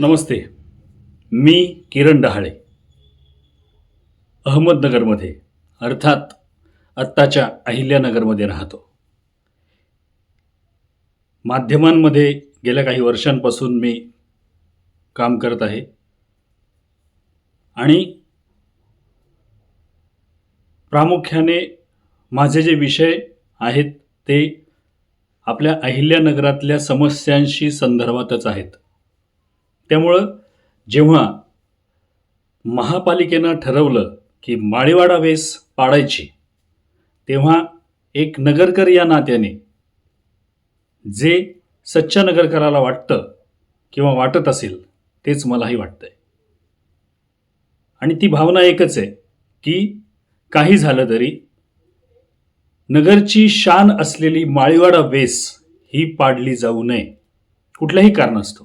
नमस्ते. मी किरण डहाळे. अहमदनगरमध्ये अर्थात आत्ताच्या अहिल्यानगरमध्ये राहतो. माध्यमांमध्ये गेल्या काही वर्षांपासून मी काम करत आहे. आणि प्रामुख्याने माझे जे विषय आहेत ते आपल्या अहिल्यानगरातल्या समस्यांशी संदर्भातच आहेत. त्यामुळं जेव्हा महापालिकेनं ठरवलं की माळीवाडा वेस पाडायची तेव्हा एक नगरकर या नात्याने जे सच्च्या नगरकराला वाटतं किंवा वाटत असेल तेच मलाही वाटतंय. आणि ती भावना एकच आहे की काही झालं तरी नगरची शान असलेली माळीवाडा वेस ही पाडली जाऊ नये कुठल्याही कारणास्तव.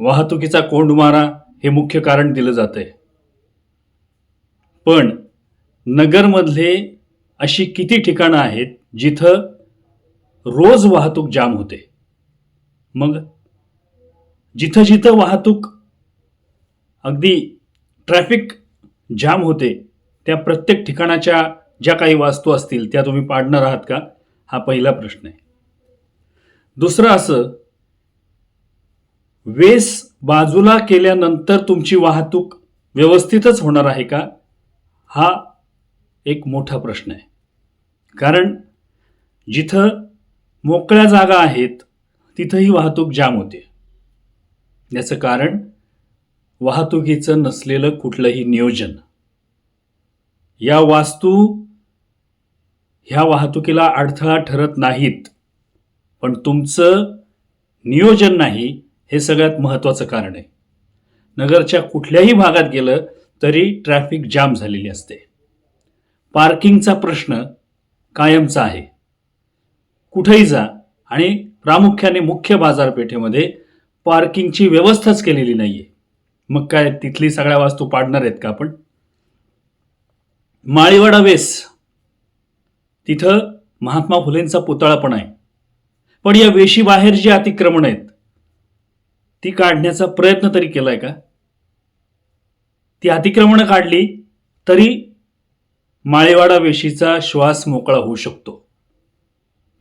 वाहतुकीचा कोंड मारा हे मुख्य कारण दिलं जात आहे पण नगरमधले अशी किती ठिकाणं आहेत जिथं रोज वाहतूक जाम होते? मग जिथं जिथं वाहतूक अगदी ट्रॅफिक जाम होते त्या प्रत्येक ठिकाणाच्या ज्या काही वास्तू असतील त्या तुम्ही पाडणार आहात का? हा पहिला प्रश्न आहे. दुसरं असं वेस बाजूला केल्यानंतर तुमची वाहतूक व्यवस्थितच होणार आहे का? हा एक मोठा प्रश्न आहे. कारण जिथं मोकळ्या जागा आहेत तिथंही वाहतूक जाम होते. याचं कारण वाहतुकीचं नसलेलं कुठलंही नियोजन. या वास्तू ह्या वाहतुकीला अडथळा ठरत नाहीत. पण तुमचं नियोजन नाही हे सगळ्यात महत्त्वाचं कारण आहे. नगरच्या कुठल्याही भागात गेलं तरी ट्रॅफिक जाम झालेली असते. पार्किंगचा प्रश्न कायमचा आहे. कुठेही जा आणि प्रामुख्याने मुख्य बाजारपेठेमध्ये पार्किंगची व्यवस्थाच केलेली नाही आहे मग काय तिथली सगळ्या वास्तू पाडणार आहेत का आपण? माळीवाडा वेस. तिथं महात्मा फुलेंचा पुतळा पण आहे. पण या वेशीबाहेर जी अतिक्रमण आहेत ती काढण्याचा प्रयत्न तरी केलाय का? ती अतिक्रमणं काढली तरी माळेवाडा वेशीचा श्वास मोकळा होऊ शकतो.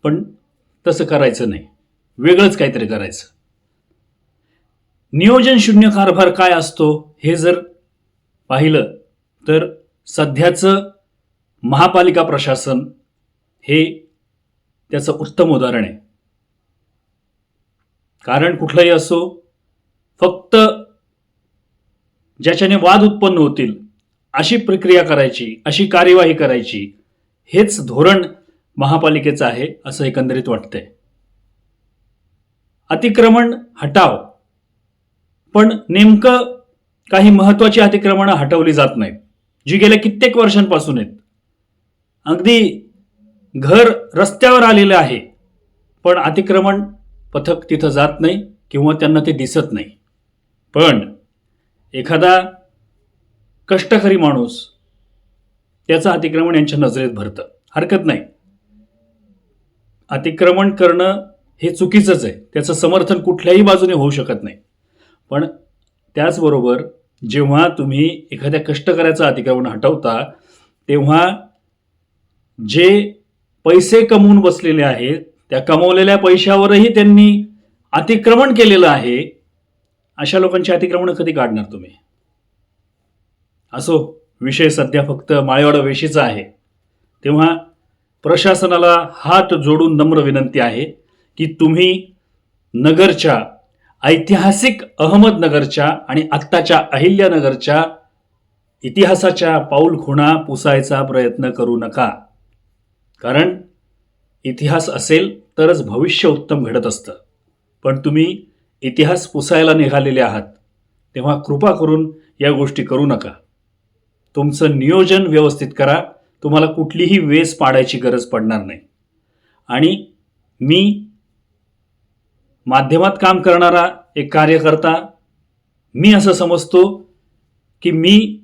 पण तसं करायचं नाही. वेगळंच काहीतरी करायचं. नियोजन शून्य कारभार काय असतो हे जर पाहिलं तर सध्याचं महापालिका प्रशासन हे त्याचं उत्तम उदाहरण आहे. कारण कुठलंही असो फक्त ज्याच्याने वाद उत्पन्न होतील अशी प्रक्रिया करायची अशी कार्यवाही करायची हेच धोरण महापालिकेचं आहे असं एकंदरीत वाटतंय. अतिक्रमण हटाव. पण नेमकं काही महत्त्वाची अतिक्रमणं हटवली जात नाहीत जी गेल्या कित्येक वर्षांपासून आहेत. अगदी घर रस्त्यावर आलेलं आहे पण अतिक्रमण पथक तिथं जात नाही किंवा त्यांना ते दिसत नाही. पण एखादा कष्टकरी माणूस त्याचं अतिक्रमण यांच्या नजरेत भरतं. हरकत नाही. अतिक्रमण करणं हे चुकीचंच आहे. त्याचं समर्थन कुठल्याही बाजूने होऊ शकत नाही. पण त्याचबरोबर जेव्हा तुम्ही एखाद्या कष्टकऱ्याचं अतिक्रमण हटवता तेव्हा जे पैसे कमवून बसलेले आहेत त्या कमवलेल्या पैशावरही त्यांनी अतिक्रमण केलेलं आहे. अशा लोकांची अतिक्रमणं कधी काढणार तुम्ही? असो विषय सध्या फक्त माळेवाडा वेशीचा आहे. तेव्हा प्रशासनाला हात जोडून नम्र विनंती आहे की तुम्ही नगरच्या ऐतिहासिक अहमदनगरच्या आणि आत्ताच्या अहिल्यानगरच्या इतिहासाच्या पाऊल खुणा पुसायचा प्रयत्न करू नका. कारण इतिहास असेल तरच भविष्य उत्तम घडत असतं. पण तुम्ही इतिहास पुसायला निघालेले आहात तेव्हा कृपा करून या गोष्टी करू नका. तुमचं नियोजन व्यवस्थित करा तुम्हाला कुठलीही वेस पाडायची गरज पडणार नाही. आणि मी माध्यमात काम करणारा एक कार्यकर्ता मी असं समजतो की मी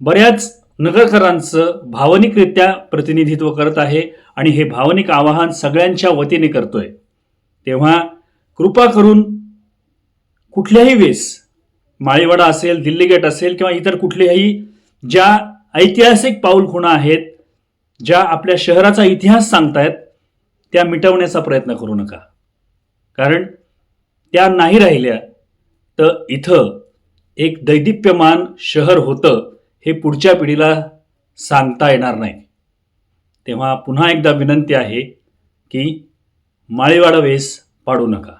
बऱ्याच नगरकरांचं भावनिकरित्या प्रतिनिधित्व करत आहे आणि हे भावनिक आवाहन सगळ्यांच्या वतीने करतोय. तेव्हा कृपा करून कुठल्याही वेळेस माळीवाडा असेल दिल्ली गेट असेल किंवा इतर कुठल्याही ज्या ऐतिहासिक पाऊलखुणा आहेत ज्या आपल्या शहराचा इतिहास सांगतायत त्या मिटवण्याचा प्रयत्न करू नका. कारण त्या नाही राहिल्या तर इथं एक दैदिप्यमान शहर होतं हे पुढच्या पिढीला सांगता येणार नाही. तेव्हा पुन्हा एकदा विनंती आहे की माळीवाडा वेस पाडू नका.